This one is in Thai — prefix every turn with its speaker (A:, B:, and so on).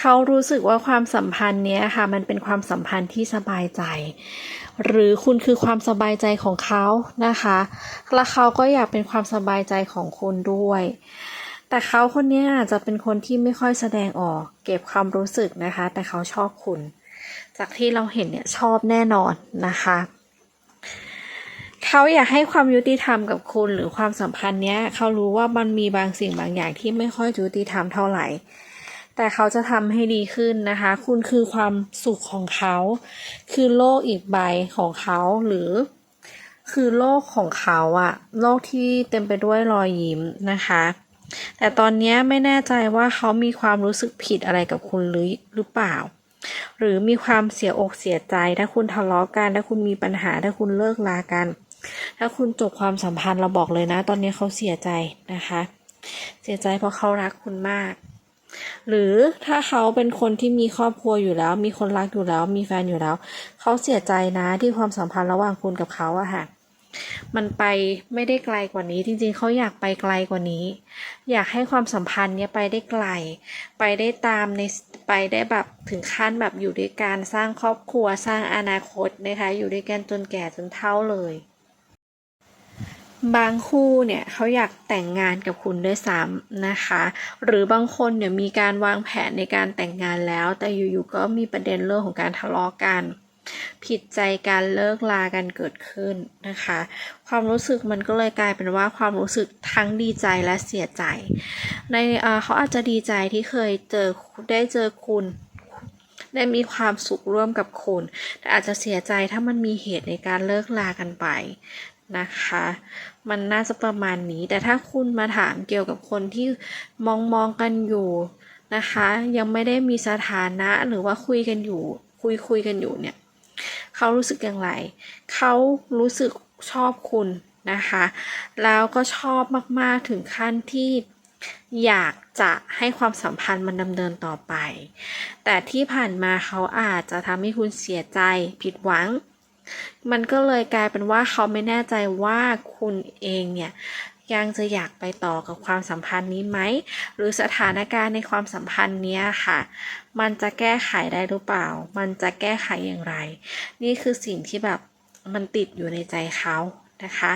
A: เขารู้สึกว่าความสัมพันธ์เนี้ยค่ะ มันเป็นความสัมพันธ์ที่สบายใจ หรือคุณคือความสบายใจของเขานะคะ และเขาก็อยากเป็นความสบายใจของคุณด้วย แต่เขาคนนี้อาจจะเป็นคนที่ไม่ค่อยแสดงออก เก็บความรู้สึกนะคะ แต่เขาชอบคุณ จากที่เราเห็นเนี่ยชอบแน่นอนนะคะเขาอยากให้ความยุติธรรมกับคุณหรือความสัมพันธ์เนี้ยเขารู้ว่ามันมีบางสิ่งบางอย่างที่ไม่ค่อยยุติธรรมเท่าไหร่ แต่เขาจะทำให้ดีขึ้นนะคะ คุณคือความสุขของเขา คือโลกอีกใบของเขาหรือ คือโลกของเขาอะโลกที่เต็มไปด้วยรอยยิ้มนะคะ แต่ตอนนี้ไม่แน่ใจว่าเขามีความรู้สึกผิดอะไรกับคุณหรือหรือเปล่า หรือมีความเสียอกเสียใจ ถ้าคุณทะเลาะกันถ้าคุณมีปัญหาถ้าคุณเลิกลากัน ถ้าคุณจบความสัมพันธ์เราบอกเลยนะ ตอนนี้เขาเสียใจนะคะ เสียใจเพราะเขารักคุณมาก หรือถ้าเขาเป็นคนที่มีครอบครัวอยู่แล้ว มีคนรักอยู่แล้ว มีแฟนอยู่แล้ว เขาเสียใจนะที่ความสัมพันธ์ระหว่างคุณกับเขาอะค่ะ มันไปไม่ได้ไกลกว่านี้ จริงๆ เขาอยากไปไกลกว่านี้ อยากให้ความสัมพันธ์เนี้ยไปได้ไกล ไปได้ตามในไปได้แบบถึงขั้นแบบอยู่ด้วยกันสร้างครอบครัวสร้างอนาคตนะคะอยู่ด้วยกันจนแก่จนเฒ่าเลย บางคู่เนี่ยเขาอยากแต่งงานกับคุณด้วยซ้ำนะคะ หรือบางคนเนี่ยมีการวางแผนในการแต่งงานแล้ว แต่อยู่ๆก็มีประเด็นเรื่องของการทะเลาะกัน ผิดใจการเลิกลากันเกิดขึ้นนะคะ ความรู้สึกมันก็เลยกลายเป็นว่าความรู้สึกทั้งดีใจและเสียใจ ในเขาอาจจะดีใจที่เคยเจอได้เจอคุณได้มีความสุขร่วมกับคุณ แต่อาจจะเสียใจถ้ามันมีเหตุในการเลิกลากันไป นะคะ มันน่าจะประมาณนี้ แต่ถ้าคุณมาถามเกี่ยวกับคนที่มองมองกันอยู่นะคะ ยังไม่ได้มีสถานะหรือว่าคุยกันอยู่ คุยคุยกันอยู่เนี่ยเขารู้สึกอย่างไร เขารู้สึกชอบคุณนะคะ แล้วก็ชอบมากๆถึงขั้นที่อยากจะให้ความสัมพันธ์มันดำเนินต่อไป แต่ที่ผ่านมาเขาอาจจะทำให้คุณเสียใจผิดหวัง มันก็เลยกลายเป็นว่าเขาไม่แน่ใจว่าคุณเองเนี่ยยังจะอยากไปต่อกับความสัมพันธ์นี้ไหม หรือสถานการณ์ในความสัมพันธ์เนี้ยค่ะ มันจะแก้ไขได้หรือเปล่า มันจะแก้ไขอย่างไร นี่คือสิ่งที่แบบมันติดอยู่ในใจเขานะคะ